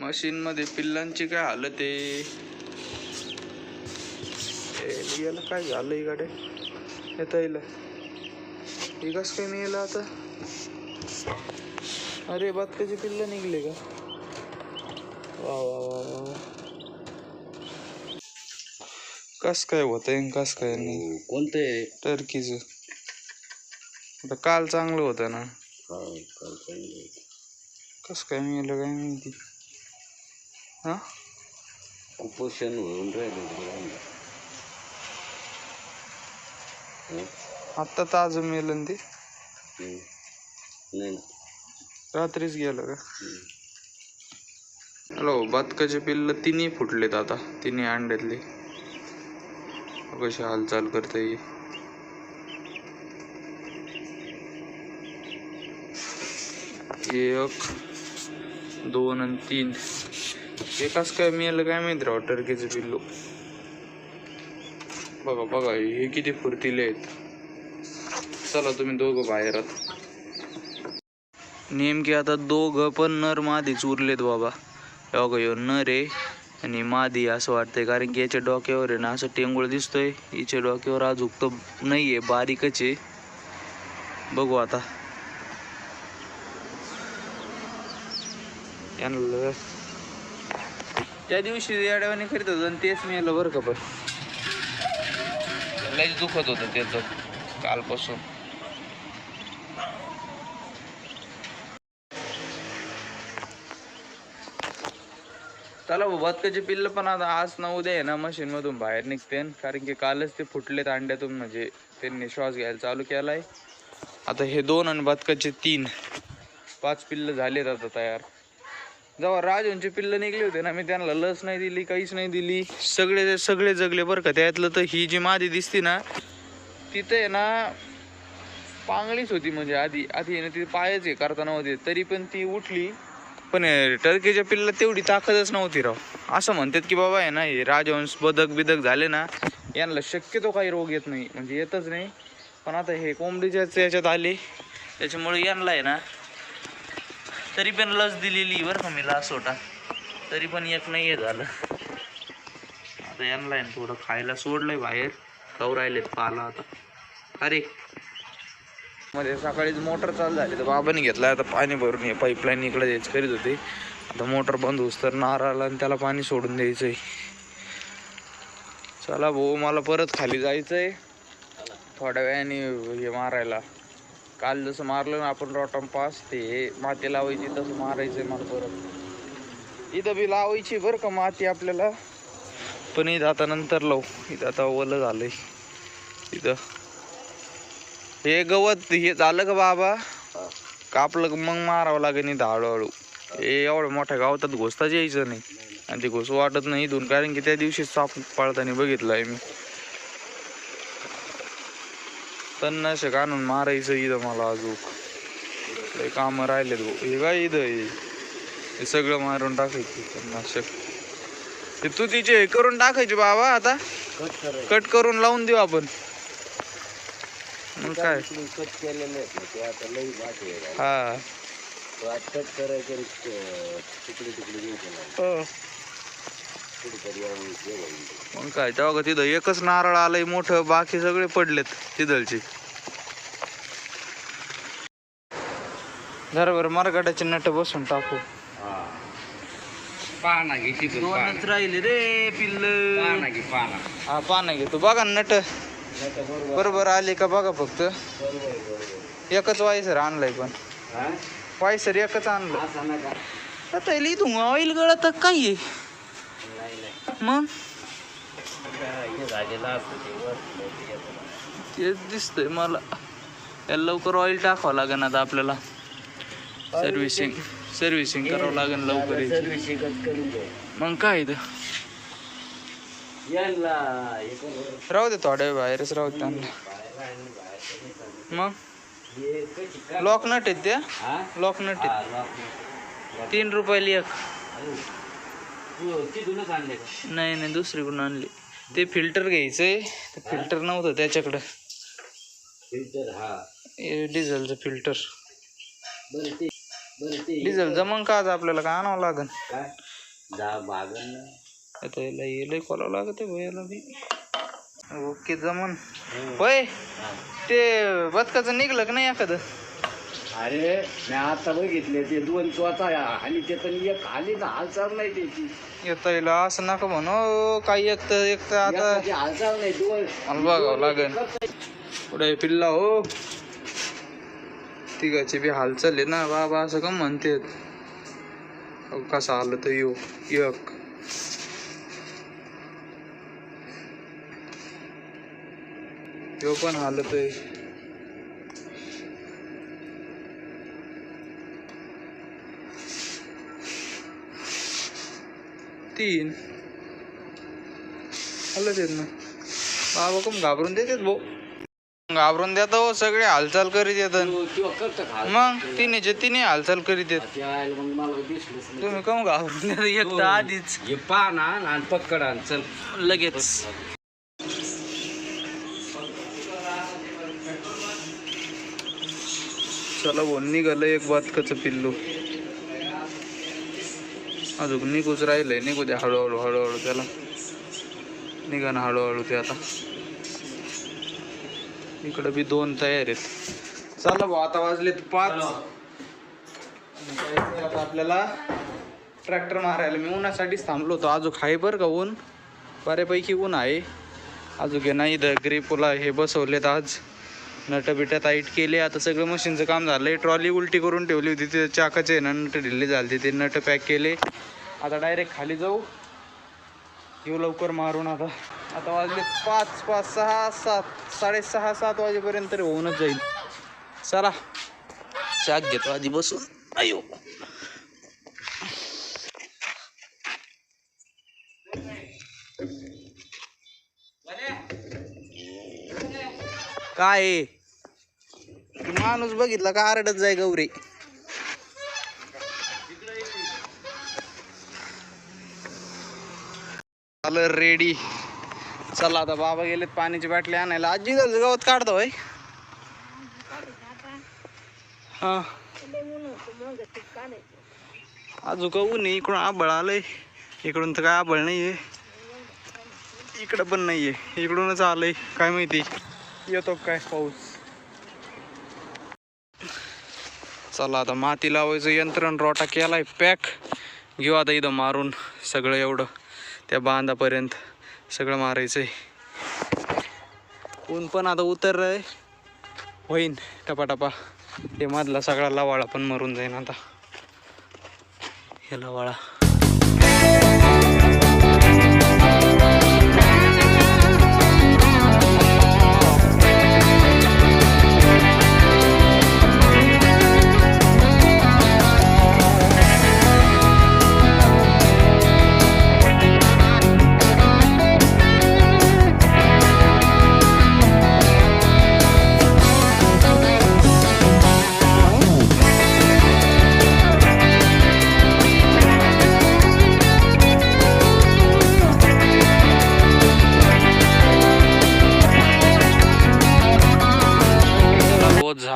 Machine मध्ये पिल्लांची काय हालत आहे? याला काय झालंय गाड्या? येता येईल हे कस काय नाही येलं आता? अरे बदकाचे पिल्ल निघले का? वा वा वा वा. कस काय होत आहे कस काय नाही? कोणते? टर्कीच. आता काल चांगलं होतं ना? कस काय मिळालं काय माहिती? हा? कुपोषण होऊन राहिले आत्ता ताज मिळलं ते. नाही रात्रीच गेलं का? हॅलो बदकाचे पिल्ल तिन्ही फुटलेत आता तिन्ही अंड्यातले. कशी हालचाल करते ही. एक दोन आणि तीन. एकाच काय मिळालं काय माहिती राव टर्कीचे पिल्लू. बघा बघा हे किती फुर्तीले आहेत. चला तुम्ही दोघं बाहेर नेमके आता दोघं पण नर मादीच उरलेत बाबा. हे बघा नर आहे आणि मादी असं वाटतंय कारण की याच्या डोक्यावर आहे ना असं टेंगुळ दिसतोय. हिच्या डोक्यावर अजूक तर नाही आहे बारीकच आहे. बघू आता. यांना त्या दिवशी याड्यावाने करीत होतो आणि तेच मेलं बरं का पण. लयच दुखत होतं त्याचं कालपासून. चला बदकाचे पिल्ल पण आता आज ना उद्या आहे ना मशीन मधून बाहेर निघते कारण की कालच ते फुटलेत अंड्यातून म्हणजे त्यांनी श्वास घ्यायला चालू केलाय. आता हे दोन आणि बदकाचे तीन. पाच पिल्ल झालेत आता तयार. जेव्हा राजवंची पिल्ल निघली होते ना मी त्यांना लस नाही दिली काहीच नाही दिली. सगळे सगळे जगले बरं का. त्यातलं तर ही जी मादी दिसती ना तिथे ना पांगळीच होती म्हणजे आधी आधी आहे ना ती पायच हे करताना होते तरी पण ती उठली. पण टर्कीच्या पिल्ला तेवढी ताकदच नव्हती राव. असं म्हणतात की बाबा आहे ना हे राजवंश बदक बिदक झाले ना यांना शक्यतो काही रोग येत नाही. म्हणजे येतच नाही. पण आता हे कोंबडीच्याच याच्यात आले. त्याच्यामुळे यांना आहे ना तरी पण लस दिलेली बरं का मी लासोटा तरी पण एक नाही आहे झालं. आता यांना आहे ना थोडं खायला सोडलंय बाहेर. खाऊ राहिलेत पाला आता. अरे. मध्ये सकाळीच मोटर चालू झाली तर बाबांनी घेतला. आता पाणी भरून हे पाईपलाईन इकडे द्यायचं करीत होते. आता मोटर बंद होस तर नारळाला आणि त्याला पाणी सोडून द्यायचंय. चला भाऊ मला परत खाली जायचंय. थोड्या वेळाने हे मारायला. काल जसं मारलं ना आपण रॉटम पास ते माती लावायची तसं मारायचंय मला परत. इथं बी लावायची बरं का माती आपल्याला. पण इथं आता नंतर लावू. इथं आता ओलं झालंय. इथं. हे गवत हे झालं का बाबा? कापलं मग मारावं लागेल इथं हळूहळू. हे एवढ्या मोठ्या गावात घोसताच यायचं नाही. आणि ते घोस वाटत नाही इथून. कारण की त्या दिवशी साप पाळताना बघितलं आहे मी. तन्नाशक आणून मारायचं इथं मला अजून. कामं राहिलेत हे काय इथं हे? हे सगळं मारून टाकायचं तन्नाशक हे तू तिचे हे करून टाकायचे बाबा आता. कट करून लावून देऊ आपण. मग काय? कट केलेले ते हा. तो कट करायचे ते तुकडे तुकडे घ्यायचे नाही हो. कुठेतरी येऊन हे होईल. मग काय तेव्हा का तिथं एकच नारळ आलंय मोठं बाकी सगळे पडलेत तिथलचे. जरा बरं मरगडाचे नट बसून टाकू. पाना घे तिथून दोनच राहिले रे पिल्ल. पाना घे पाना. हा पाना घेतो बघा नट. बरोबर. बरोबर आले का बघा फक्त. बरोबर बरोबर. एकच वायसर आणलाय पण. वायसर एकच आणलं. आता इथून ऑइल गळत काय आहे? मग? हे. तेच दिसतंय मला. याला लवकर ऑइल टाकावं लागेल आता आपल्याला. सर्व्हिसिंग सर्व्हिसिंग करावं लागेल लवकर याची. मग काय इथं? राहू दे थोड्या वेळ बाहेरच राहू दे त्यांना. मग? हे कशी का लॉक नट आहेत त्या? हा? लॉक नट हा, आहेत. तीन रुपयाला एक. तिथूनच आणले का? नाही नाही दुसरीकडून आणली. ते फिल्टर घ्यायचंय. फिल्टर नव्हतं त्याच्याकडं. फिल्टर हा. हे डिझेलचं फिल्टर डिझेल जमन का आज आपल्याला काय आणावं लागन? आता याला येलंय खोलावं लागत याला बी. ओके जमन. होय. ते बदकाचं निघलं का नाही एखादं? अरे मी आता बघितले ते दोन चोचा आणि ते पण एक खाली ना हालचाल नाही त्याची. येता येईल असं नका म्हणू काही एक तर एक तर आता एकाची हालचाल नाही दोन मला बघावं लागेल. पुढे पिल्ला हो. तिघाची बी हालचाल आहे ना बाबा असं का म्हणते कसं आलं तर यो एक. यो पण हालत आहे तीन. हालत आहेत ना बाबा कम घाबरून देतात भाऊ घाबरून देत हो सगळे हालचाल करीत येतात. तो करतं खाल मग तिन्हीचे तिन्ही हालचाल करीत येत. तुम्ही कम घाबरून देता? एक तर आधीच. हे पहा ना आणि पक्कड आण चल. लगेच. चला बोल निघालं एक बदकाचं पिल्लू. अजून निघूच राहिलंय निघू द्या हळूहळू हळूहळू त्याला. निघा ना हळूहळू ते आता. इकडं बी दोन तयार आहेत. चला भाऊ आता वाजलेत पाच. आता आपल्याला ट्रॅक्टर मारायला मी उन्हासाठीच थांबलो होतो. अजून आहे बरं का ऊन? बऱ्यापैकी ऊन आहे. अजून हे नाही दगरी पुला हे बसवलेत आज. नट बिटा टाईट केले आता सगळं मशीनचं काम झालंय. ट्रॉली उलटी करून ठेवली होती ते चाकाचे ना नट ढिल्ली झाले ते नट पॅक केले. आता डायरेक्ट खाली जाऊ. येऊ लवकर मारून आता. आता वाजले पाच पाच सहा सात साडेसहा सात वाजेपर्यंत तरी होऊनच जाईल. चला. चाक घेतो आधी बसून. अयो. काय आहे? माणूस बघितला का आरडत जाय गौरी. आलं रेडी चला आता बाबा गेलेत पाण्याची बाटली आणायला. आजी झालं गवत काढतो होय. हा. अजून का ऊन इकडून आबळ आलंय. इकडून तर काय आबळ नाहीये. इकडं पण नाहीये. इकडूनच आलंय. काय माहिती? येतो काय पाऊस? चला आता माती लावायचं यंत्रण रोटा केलाय पॅक. घेऊ आता इथं मारून सगळं एवढं. त्या बांधापर्यंत सगळं मारायचंय. ऊन पण आता उतर होईन टपाटपा. ते मधला सगळा लवाळा पण मरून जाईन आता. हे लवाळा.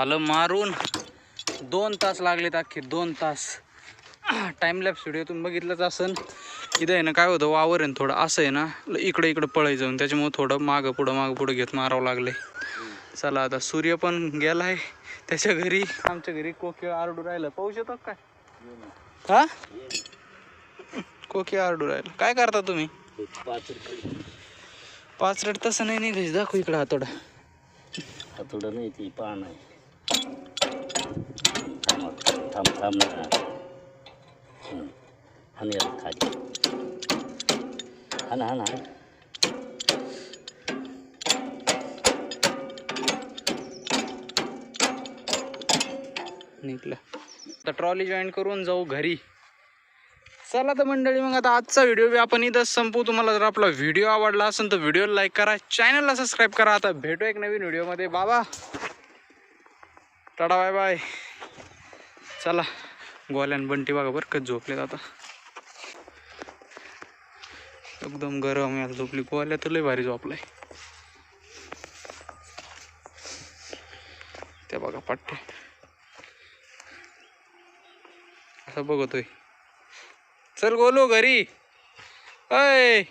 झालं मारून. दोन तास लागलेत अख्खे दोन तास. टाइम लॅप्स बघितलंच असन. इथं आहे ना काय होतं वावर आहे ना थोडं असं आहे ना ल- इकडे इकडं पळय जाऊन त्याच्यामुळं थोडं मागं पुढं मागं पुढं घेत मारावं लागले चला आता सूर्य पण गेला आहे त्याच्या घरी आमच्या घरी कोकी आरडू राहिलं. पाऊस येतो काय? हा? कोकी आरडू राहिलं. काय करता तुम्ही? पाच रेट तसं नाही निघायच दाखव इकडं हातोडा. हातोडा नाही ती पान आहे. थांब थांब ना हं. हाण याला निघलं. तर ट्रॉली जॉईन करून जाऊ घरी. चला तर मंडळी मग आता आजचा व्हिडिओ बी आपण इथंच संपू तुम्हाला जर आपला व्हिडिओ आवडला असेल तर व्हिडिओला लाईक करा. चॅनलला सबस्क्राईब करा. आता भेटू एक नवीन व्हिडिओमध्ये बाबा. Tata bye bye. चला गोल्यान बंटी बघा बरं का झोपलेत आता. एकदम गरम याला झोपली. गोल्या तर लय भारी झोपलाय. ते बघा पट्टे. असं बघतोय. चल गोलो घरी. अय